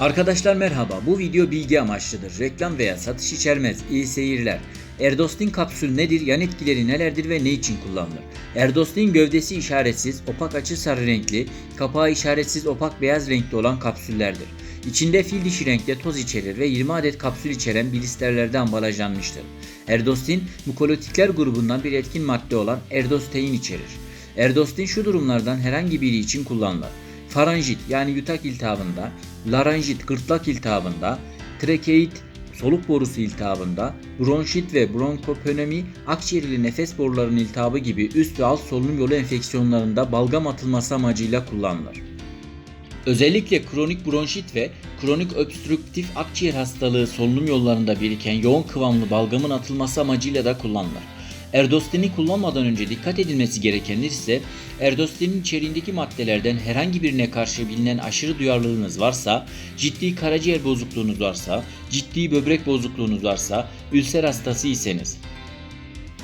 Arkadaşlar merhaba. Bu video bilgi amaçlıdır. Reklam veya satış içermez. İyi seyirler. Erdostin kapsül nedir? Yan etkileri nelerdir ve ne için kullanılır? Erdostin gövdesi işaretsiz, opak açı sarı renkli, kapağı işaretsiz opak beyaz renkli olan kapsüllerdir. İçinde fil dişi renkte toz içerir ve 20 adet kapsül içeren blisterlerde ambalajlanmıştır. Erdostin, mukolotitler grubundan bir etkin madde olan erdostein içerir. Erdostin şu durumlardan herhangi biri için kullanılır. Faranjit yani yutak iltihabında, laranjit gırtlak iltihabında, trakeit soluk borusu iltihabında, bronşit ve bronkopnömi akciğer ile nefes borularının iltihabı gibi üst ve alt solunum yolu enfeksiyonlarında balgam atılması amacıyla kullanılır. Özellikle kronik bronşit ve kronik obstrüktif akciğer hastalığı solunum yollarında biriken yoğun kıvamlı balgamın atılması amacıyla da kullanılır. Erdostini kullanmadan önce dikkat edilmesi gerekenler ise erdostinin içeriğindeki maddelerden herhangi birine karşı bilinen aşırı duyarlılığınız varsa, ciddi karaciğer bozukluğunuz varsa, ciddi böbrek bozukluğunuz varsa, ülser hastası iseniz.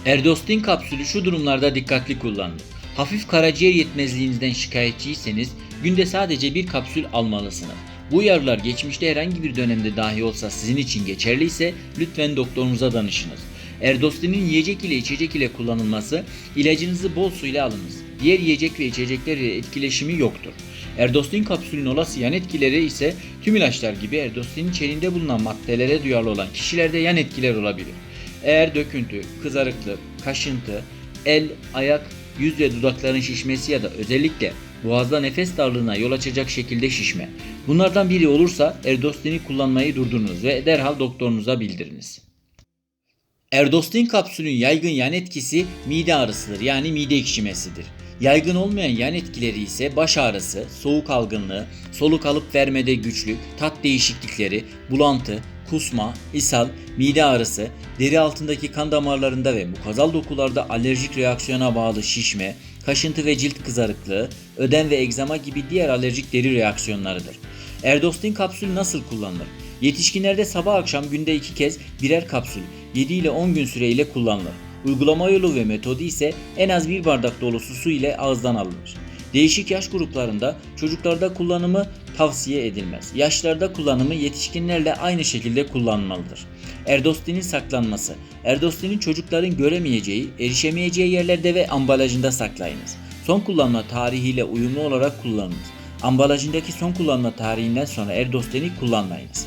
Erdostin kapsülü şu durumlarda dikkatli kullanılır. Hafif karaciğer yetmezliğinizden şikayetçiyseniz günde sadece bir kapsül almalısınız. Bu uyarılar geçmişte herhangi bir dönemde dahi olsa sizin için geçerliyse lütfen doktorunuza danışınız. Erdostinin yiyecek ile içecek ile kullanılması ilacınızı bol su ile alınız. Diğer yiyecek ve içecekler ile etkileşimi yoktur. Erdostin kapsülün olası yan etkileri ise tüm ilaçlar gibi erdostinin içeriğinde bulunan maddelere duyarlı olan kişilerde yan etkiler olabilir. Eğer döküntü, kızarıklık, kaşıntı, el, ayak, yüz ve dudakların şişmesi ya da özellikle boğazda nefes darlığına yol açacak şekilde şişme. Bunlardan biri olursa erdostini kullanmayı durdurunuz ve derhal doktorunuza bildiriniz. Erdostin kapsülün yaygın yan etkisi mide ağrısıdır yani mide ekşimesidir. Yaygın olmayan yan etkileri ise baş ağrısı, soğuk algınlığı, soluk alıp vermede güçlük, tat değişiklikleri, bulantı, kusma, ishal, mide ağrısı, deri altındaki kan damarlarında ve mukazal dokularda alerjik reaksiyona bağlı şişme, kaşıntı ve cilt kızarıklığı, ödem ve egzama gibi diğer alerjik deri reaksiyonlarıdır. Erdostin kapsülü nasıl kullanılır? Yetişkinlerde sabah akşam günde iki kez birer kapsül 7 ile 10 gün süreyle kullanılır. Uygulama yolu ve metodu ise en az bir bardak dolusu su ile ağızdan alınır. Değişik yaş gruplarında çocuklarda kullanımı tavsiye edilmez. Yaşlarda kullanımı yetişkinlerle aynı şekilde kullanılmalıdır. Erdostinin saklanması. Erdostinin çocukların göremeyeceği, erişemeyeceği yerlerde ve ambalajında saklayınız. Son kullanma tarihiyle uyumlu olarak kullanınız. Ambalajındaki son kullanma tarihinden sonra Erdosteni kullanmayınız.